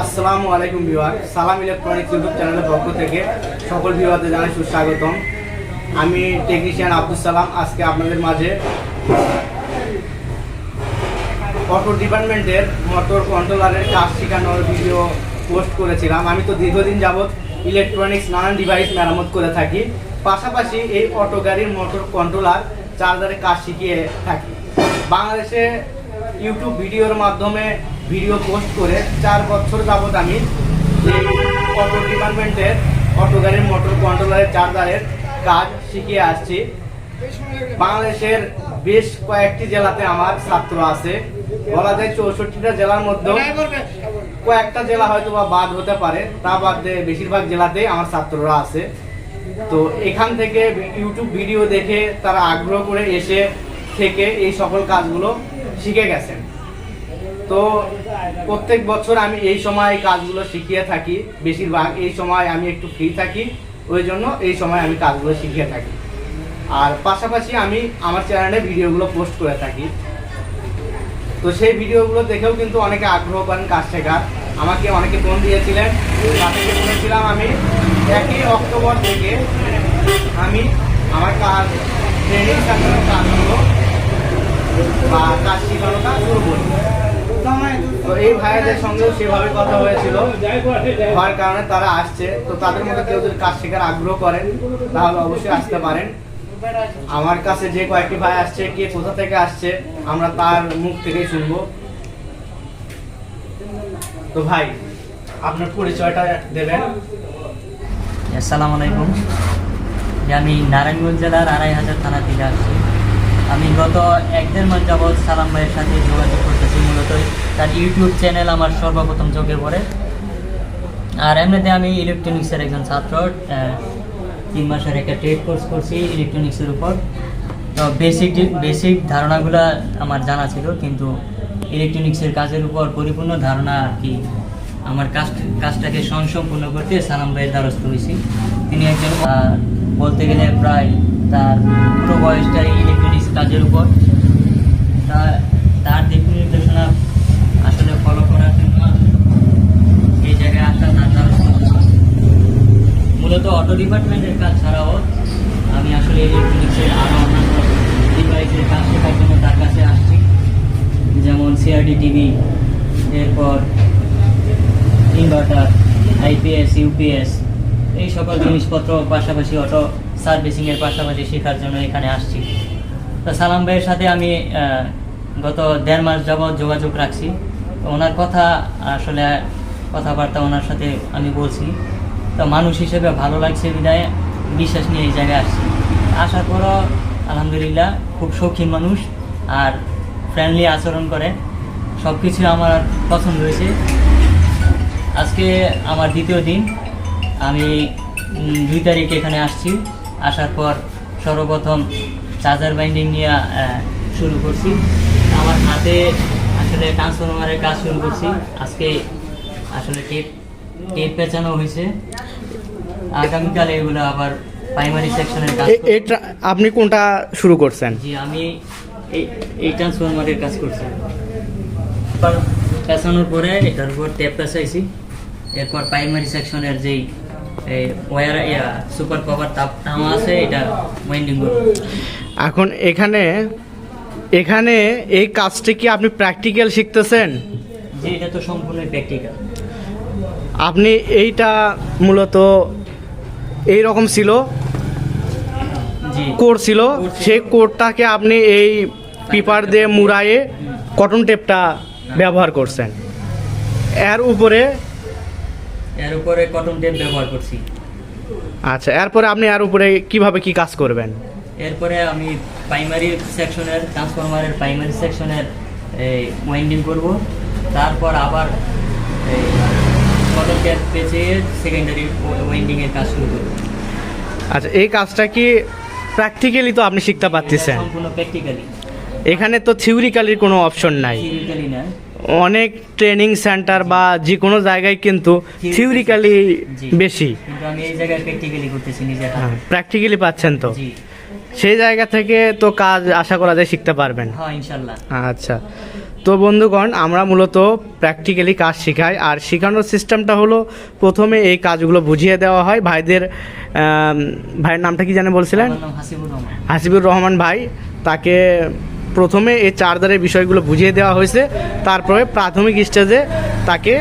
আসসালামু আলাইকুম বিভাগ সালাম ইলেকট্রনিক্স ইউটিউব চ্যানেলের পক্ষ থেকে সকল বিভাগে জানাই সুস্বাগতম। আমি টেকনিশিয়ান আব্দুল সালাম। আজকে আপনাদের মাঝে অটো ডিপার্টমেন্টের মোটর কন্ট্রোলারের কাজ শেখানোর ভিডিও পোস্ট করেছিলাম। আমি তো দীর্ঘদিন যাবৎ ইলেকট্রনিক্স নানান ডিভাইস মেরামত করে থাকি। পাশাপাশি এই অটো গাড়ির মোটর কন্ট্রোলার চার্জারের কাজ শিখিয়ে থাকি। বাংলাদেশে ইউটিউব ভিডিওর মাধ্যমে ভিডিও পোস্ট করে চার বছর যাবৎ আমি অটো ডিপার্টমেন্টের অটো গাড়ির মোটর কন্ট্রোলারের চার্জারের কাজ শিখিয়ে আসছি। বাংলাদেশের বেশ কয়েকটি জেলাতে আমার ছাত্র আছে। বলা যায় চৌষট্টিটা জেলার মধ্যে কয়েকটা জেলা হয়তো বা বাদ হতে পারে, তা বাদ বেশিরভাগ জেলাতেই আমার ছাত্ররা আছে। তো এখান থেকে ইউটিউব ভিডিও দেখে তারা আগ্রহ করে এসে থেকে এই সকল কাজগুলো শিখে গেছেন। তো প্রত্যেক বছর আমি এই সময় কাজগুলো শিখিয়ে থাকি। বেশিরভাগ এই সময় আমি একটু ফ্রি থাকি। ওই জন্য এই সময় আমি কাজগুলো শিখিয়ে থাকি। আর পাশাপাশি আমি আমার চ্যানেলে ভিডিওগুলো পোস্ট করে থাকি। তো সেই ভিডিওগুলো দেখেও কিন্তু অনেকে আগ্রহ করেন কাজ শেখার। আমাকে অনেকে ফোন দিয়েছিলেন। তাদেরকে বলেছিলাম আমি? একই অক্টোবর থেকে আমি আমার কাজ ট্রেনিং কাজগুলো বা কাজ শেখানোটা শুরু করি। তো এই ভাইয়াদের সঙ্গেও সেভাবে কথা হয়েছিল। হওয়ার কারণে তারা আসছে। তো তাদের মধ্যে কেউ যদি কাজ শেখার আগ্রহ করেন, তাহলে অবশ্যই আসতে পারেন। আমার কাছে যে কয়েকটি ভাই আসছে, কে কোথা থেকে আসছে, আমরা তার মুখ থেকেই শুনব। তো ভাই, আপনার পরিচয়টা দেবেন। আসসালামু আলাইকুম। আমি নারায়ণগঞ্জ জেলার আড়াই হাজার থানা থেকে আসছি। আমি গত এক দেড় মাস যাবৎ সালাম ভাইয়ের সাথে যোগাযোগ করতেছি মূলত তার ইউটিউব চ্যানেল আমার সর্বপ্রথম চোখে পড়ে। আর এমনিতে আমি ইলেকট্রনিক্সের একজন ছাত্র তিন মাসের একটা ট্রেড কোর্স করছি ইলেকট্রনিক্সের উপর। তো বেসিক বেসিক ধারণাগুলো আমার জানা ছিল, কিন্তু ইলেকট্রনিক্সের কাজের উপর পরিপূর্ণ ধারণা আর কি, আমার কাজ, কাজটাকে সংসম্পূর্ণ করতে সালাম ভাইয়ের দ্বারস্থ হয়েছি। তিনি একজন বলতে গেলে প্রায় তার পুরো বয়সটাই ইলেকট্রনিক্স কাজের উপর। তা, তার দিক নির্দেশনা আসলে ফলো করার জন্য এই জায়গায় আসা তার দ্বারস্থ মূলত অটো ডিপার্টমেন্টের কাজ ছাড়াও আমি আসলে ইলেকট্রনিক্সের আরও অন্যান্য ডিভাইসের কাজ শেখার জন্য তার কাছে আসছি। যেমন সিআরডি টিভি এরপর ইনভার্টার আইপিএস ইউপিএস এই সকল জিনিসপত্র পাশাপাশি অটো সার্ভিসিংয়ের পাশাপাশি শেখার জন্য এখানে আসছি। তো সালাম ভাইয়ের সাথে আমি গত দেড় মাস যাবৎ যোগাযোগ রাখছি। ওনার কথা আসলে কথাবার্তা ওনার সাথে আমি বলছি। তো মানুষ হিসেবে ভালো লাগছে বিদায় বিশ্বাস নিয়ে এই জায়গায় আসছি। আসার পরও আলহামদুলিল্লাহ, খুব শৌখিন মানুষ আর ফ্রেন্ডলি আচরণ করে। সব কিছু আমার পছন্দ হয়েছে। আজকে আমার দ্বিতীয় দিন। আমি দুই তারিখ এখানে আসছি। আসার পর সর্বপ্রথম চার্জার বাইন্ডিং নিয়ে শুরু করছি। আমার হাতে আসলে ট্রান্সফরমারের কাজ শুরু করছি। আজকে আসলে টেপ টেপ পেঁচানো হয়েছে। আগামীকাল এগুলো আবার প্রাইমারি সেকশনের কাজ আপনি কোনটা শুরু করছেন? জি আমি এই এই ট্রান্সফরমারের কাজ করছি। পেঁচানোর পরে এটার উপর টেপ পেঁচাইছি। এরপর প্রাইমারি সেকশনের যেই এই ওয়ার ইয়া সুপার পাওয়ার তাপ তামা আছে এটা ওয়াইন্ডিং করব এখন এখানে এখানে এই কাজটি কি আপনি প্র্যাকটিক্যাল শিখতেছেন? যে এটা তো সম্পূর্ণ প্র্যাকটিক্যাল আপনি এইটা মূলত এই রকম ছিল? কোড ছিল। সেই কোডটাকে আপনি এই পিপার দিয়ে মুড়ায়ে কটন টেপটা ব্যবহার করছেন। এর উপরে এর উপরে কটন টেপ ব্যবহার করছি। আচ্ছা এরপরে আপনি এর উপরে কীভাবে কি কাজ করবেন? এরপরে আমি প্রাইমারি সেকশনের ট্রান্সফরমারের প্রাইমারি সেকশনের ওয়াইন্ডিং করব। তারপর আবার এই কটন ট্যাপ পেঁচে সেকেন্ডারি ওয়াইন্ডিংয়ের কাজ শুরু করব। আচ্ছা এই কাজটা কি প্র্যাকটিক্যালি তো আপনি শিখতে পারতেছেন? সম্পূর্ণ প্র্যাকটিক্যালি এখানে তো থিওরিক্যালির কোনো অপশন নাই। থিওরিক্যালি না। অনেক ট্রেনিং সেন্টার বা যে কোনো জায়গায় কিন্তু থিওরিক্যালি বেশি। কিন্তু আমি এই জায়গায় প্র্যাকটিক্যালি করতেছি প্র্যাকটিক্যালি পাচ্ছেন তো? সেই জায়গা থেকে তো কাজ আশা করা যায় শিখতে পারবেন। হ্যাঁ আচ্ছা। তো বন্ধুগণ আমরা মূলত প্র্যাকটিক্যালি কাজ শেখাই। আর শেখানোর সিস্টেমটা হলো প্রথমে এই কাজগুলো বুঝিয়ে দেওয়া হয়। ভাইদের ভাইয়ের নামটা কি জানে বলছিলেন? হাসিবুর রহমান ভাই। তাকে প্রথমে এই চার্জারের বিষয়গুলো বুঝিয়ে দেওয়া হয়েছে। তারপরে প্রাথমিক স্টেজে তাকে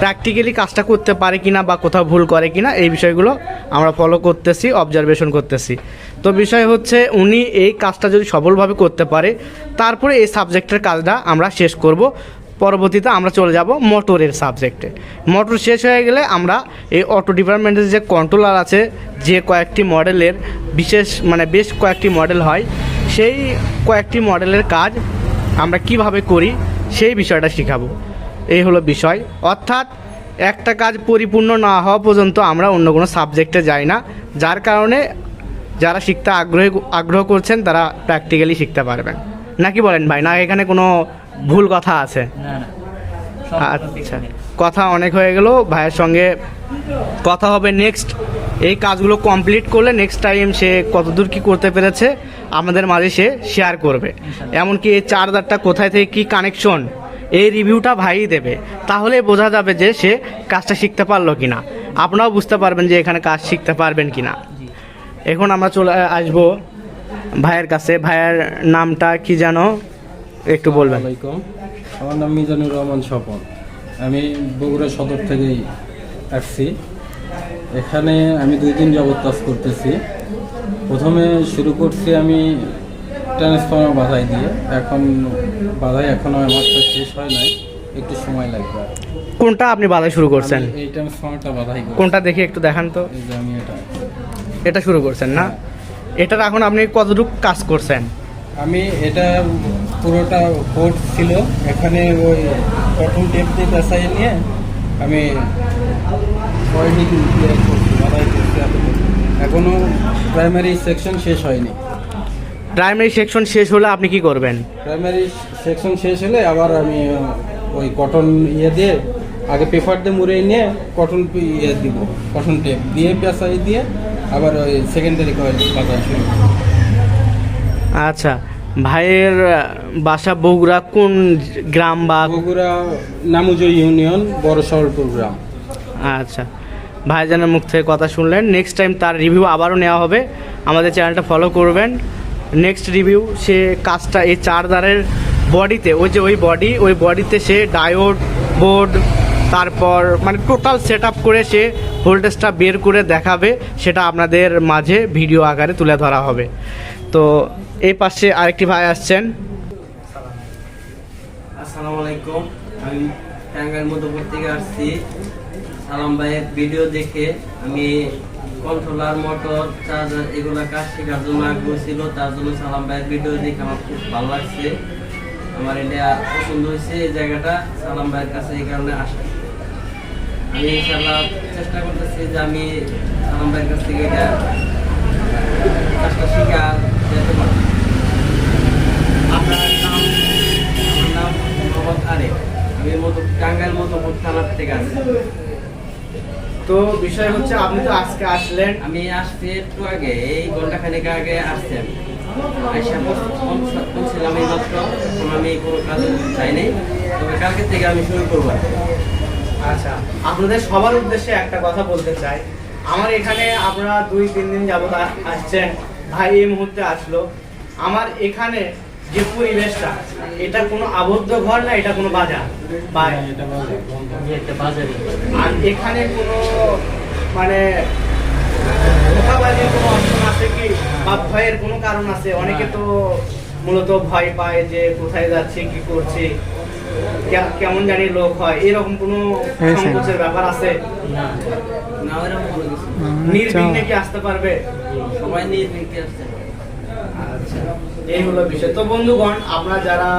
প্র্যাকটিক্যালি কাজটা করতে পারে কিনা বা কোথাও ভুল করে কিনা এই বিষয়গুলো আমরা ফলো করতেছি অবজারভেশন করতেছি। তো বিষয় হচ্ছে উনি এই কাজটা যদি সফলভাবে করতে পারে, তারপরে এই সাবজেক্টের কাজটা আমরা শেষ করব। পরবর্তীতে আমরা চলে যাব মোটরের সাবজেক্টে মোটর শেষ হয়ে গেলে আমরা এই অটো ডিপার্টমেন্টের যে কন্ট্রোলার আছে, যে কয়েকটি মডেলের বিশেষ মানে বেশ কয়েকটি মডেল হয় সেই কয়েকটি মডেলের কাজ আমরা কীভাবে করি সেই বিষয়টা শেখাবো। এই হলো বিষয়। অর্থাৎ একটা কাজ পরিপূর্ণ না হওয়া পর্যন্ত আমরা অন্য কোনো সাবজেক্টে যাই না। যার কারণে যারা শিখতে আগ্রহী আগ্রহ করছেন তারা প্র্যাকটিক্যালি শিখতে পারবেন। নাকি বলেন ভাই? না এখানে কোনো ভুল কথা আছে? আচ্ছা। কথা অনেক হয়ে গেল। ভাইয়ের সঙ্গে কথা হবে নেক্সট এই কাজগুলো কমপ্লিট করলে নেক্সট টাইম সে কতদূর কি করতে পেরেছে আমাদের মাঝে সে শেয়ার করবে। এমনকি এই চার্জারটা কোথায় থেকে কি কানেকশন এই রিভিউটা ভাইই দেবে। তাহলে বোঝা যাবে যে সে কাজটা শিখতে পারল কি না আপনারাও বুঝতে পারবেন যে এখানে কাজ শিখতে পারবেন কি না এখন আমরা চলে আসব ভাইয়ের কাছে। ভাইয়ের নামটা কি যেন একটু বলবেন। আমার নাম মিজানুর রহমান স্বপন। আমি বগুড়া সদর থেকেই আসছি। এখানে আমি দুই দিন যাবত কাজ করতেছি। প্রথমে শুরু করছি আমি ট্রান্সফর্মার বাধাই দিয়ে। এখন বাধাই এখনও আমার তো শেষ হয় নাই একটু সময় লাগবে কোনটা আপনি বাধা শুরু করছেন? এই ট্রান্সফর্মারটা বাধাই কোনটা দেখে একটু দেখান তো। এই যে আমি এটা। এটা শুরু করছেন না? এটার এখন আপনি কতটুকু কাজ করছেন? আমি এটা পুরোটা কোর্স ছিল এখানে ওই কটন টেপ দিয়ে পেঁচাই নিয়ে আমি বাধাই করছি এতটুকু। এখনও প্রাইমারি সেকশন শেষ হয়নি। প্রাইমারি সেকশন শেষ হলে আপনি কি করবেন? প্রাইমারি সেকশন শেষ হলে আবার আমি ওই কটন ইয়ে দিয়ে আগে পেপার দিয়ে মুড়ে নিয়ে কটন ইয়ে দিব কটন টেপ দিয়ে পেঁচাই দিয়ে আবার ওই সেকেন্ডারি কয়েল বাঁধা শুরু আচ্ছা ভাইয়ের বাসা বগুড়া কোন গ্রাম বা? বগুড়া নামুজো ইউনিয়ন বড় সরলপুর গ্রাম। আচ্ছা। ভাইজানের মুখ থেকে কথা শুনলেন। নেক্সট টাইম তার রিভিউ আবারও নেওয়া হবে। আমাদের চ্যানেলটা ফলো করবেন। নেক্সট রিভিউ সে কাজটা এই চার্জারের বডিতে ওই যে ওই বডি ওই বডিতে সে ডায়োড বোর্ড তারপর মানে টোটাল সেট করে সে ভোল্টেজটা বের করে দেখাবে। সেটা আপনাদের মাঝে ভিডিও আকারে তুলে ধরা হবে। তো এই পাশে আরেকটি ভাই আসছেন। আসসালামু আলাইকুম। আমি টাঙ্গাইল মধ্যপুর থেকে আসছি। সালাম ভাইয়ের ভিডিও দেখে আমি কন্ট্রোলার মোটর চার্জার এগুলা কাজ শেখার জন্য আগ্রহ ছিল, তার জন্য সালাম ভাইয়ের ভিডিও দেখে আমার খুব ভালো লাগছে। আমার এটা পছন্দ হয়েছে এই জায়গাটা, সালাম ভাইয়ের কাছে এই কারণে আসা। আমি ইনশাল্লাহ চেষ্টা করতেছি যে আমি সালাম ভাইয়ের কাছ থেকে এটা কাজটা শেখা যেতে পারি। আপনার নাম, আমার নাম মোহাম্মদ আরেফ আমি মতো টাঙ্গাইল মধ্যপুর থানার থেকে আসছি তো বিষয় হচ্ছে আপনি তো আজকে আসলেন। আমি আসছি একটু আগে এই ঘণ্টা খানেক আগে আসছি আমি আইসা পৌঁছলাম এই মাত্র আমি কোনো কাজ চাইনি তবে কালকে থেকে আমি শুরু করব আচ্ছা আপনাদের সবার উদ্দেশ্যে একটা কথা বলতে চাই। আমার এখানে আপনারা দুই তিন দিন যাবত আসছেন। ভাই এই মুহূর্তে আসলো। আমার এখানে যে পরিবেশটা এটা কোনো আবদ্ধ ঘর না এটা কোনো বাজার? আর এখানে কোনো মানে ধোঁকাবাজির কোনো অপশন আছে কি? বা ভয়ের কোনো কারণ আছে? অনেকে তো মূলত ভয় পায় যে কোথায় যাচ্ছে কি করছে কেমন জানি লোক হয়। এরকম কোনো সংকোচের ব্যাপার আছে? না। নির্বিঘ্নে কি আসতে পারবে? সবাই নিয়ে নিতে আসছে আচ্ছা। এই হলো বিষয়। তো বন্ধুগণ, আপনারা যারা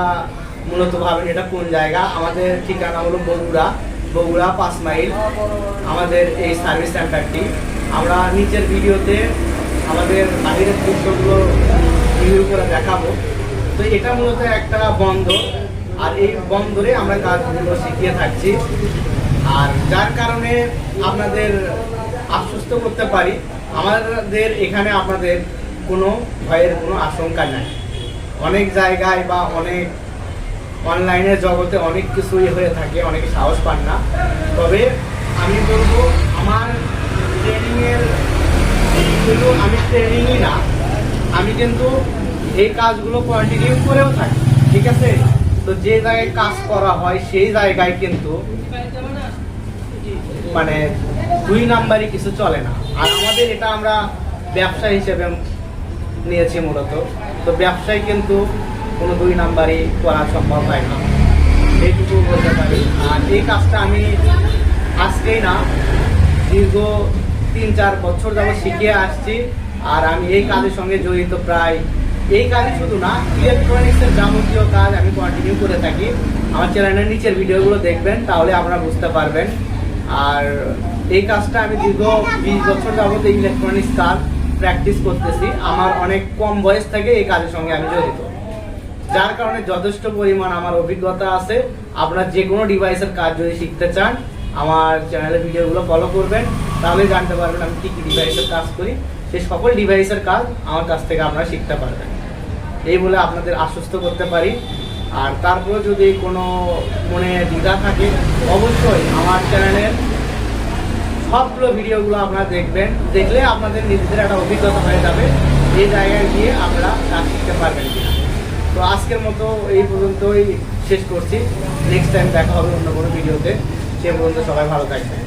মূলত ভাবেন এটা কোন জায়গা, আমাদের ঠিকানা হলো বগুড়া বগুড়া পাঁচ মাইল, আমাদের এই সার্ভিস সেন্টারটি আমরা নিচের ভিডিওতে আমাদের বাহিরের দৃশ্যগুলো রিভিউ করে দেখাবো। তো এটা মূলত একটা বন্দর, আর এই বন্দরে আমরা কাজগুলো শিখিয়ে থাকছি। আর যার কারণে আপনাদের আশ্বস্ত করতে পারি, আমাদের এখানে আপনাদের কোনো ভয়ের কোনো আশঙ্কা নাই। অনেক জায়গায় বা অনেক অনলাইনের জগতে অনেক কিছুই হয়ে থাকে, অনেকে সাহস পান না। তবে আমি বলব, আমার ট্রেনিংয়ের শুধু আমি ট্রেনিংই না, আমি কিন্তু এই কাজগুলো কন্টিনিউ করেও থাকি, ঠিক আছে? তো যে জায়গায় কাজ করা হয়, সেই জায়গায় কিন্তু মানে দুই নাম্বারই কিছু চলে না। আর আমাদের এটা আমরা ব্যবসা হিসেবে নিয়েছি মূলত। তো ব্যবসায় কিন্তু কোনো দুই নাম্বারই করা সম্ভব হয় না। এইটুকু বলতে পারি। আর এই কাজটা আমি আজকেই না, দীর্ঘ তিন চার বছর যাবত শিখিয়ে আসছি। আর আমি এই কাজের সঙ্গে জড়িত প্রায়, এই কাজই শুধু না ইলেকট্রনিক্সের যাবতীয় কাজ আমি কন্টিনিউ করে থাকি। আমার চ্যানেলের নিচের ভিডিওগুলো দেখবেন, তাহলে আপনারা বুঝতে পারবেন। আর এই কাজটা আমি দীর্ঘ বিশ বছর যাবত ইলেকট্রনিক্স কাজ প্র্যাকটিস করতেছি, আমার অনেক কম বয়স থেকে এই কাজের সঙ্গে আমি জড়িত। যার কারণে যথেষ্ট পরিমাণ আমার অভিজ্ঞতা আছে। আপনার যে কোনো ডিভাইসের কাজ যদি শিখতে চান, আমার চ্যানেলের ভিডিওগুলো ফলো করবেন, তাহলে জানতে পারবেন আমি কী কী ডিভাইসের কাজ করি। সেই সকল ডিভাইসের কাজ আমার কাছ থেকে আপনারা শিখতে পারবেন। এই বলে আপনাদের আশ্বস্ত করতে পারি। আর তারপরে যদি কোনো মনে দ্বিধা থাকে, অবশ্যই আমার চ্যানেলের সবগুলো ভিডিওগুলো আপনারা দেখবেন। দেখলে আপনাদের নিজেদের একটা অভিজ্ঞতা হয়ে যাবে এই জায়গায় গিয়ে আপনারা কাজ শিখতে পারবেন কিনা। তো আজকের মতো এই পর্যন্তই শেষ করছি। নেক্সট টাইম দেখা হবে অন্য কোনো ভিডিওতে। সে পর্যন্ত সবাই ভালো থাকবেন।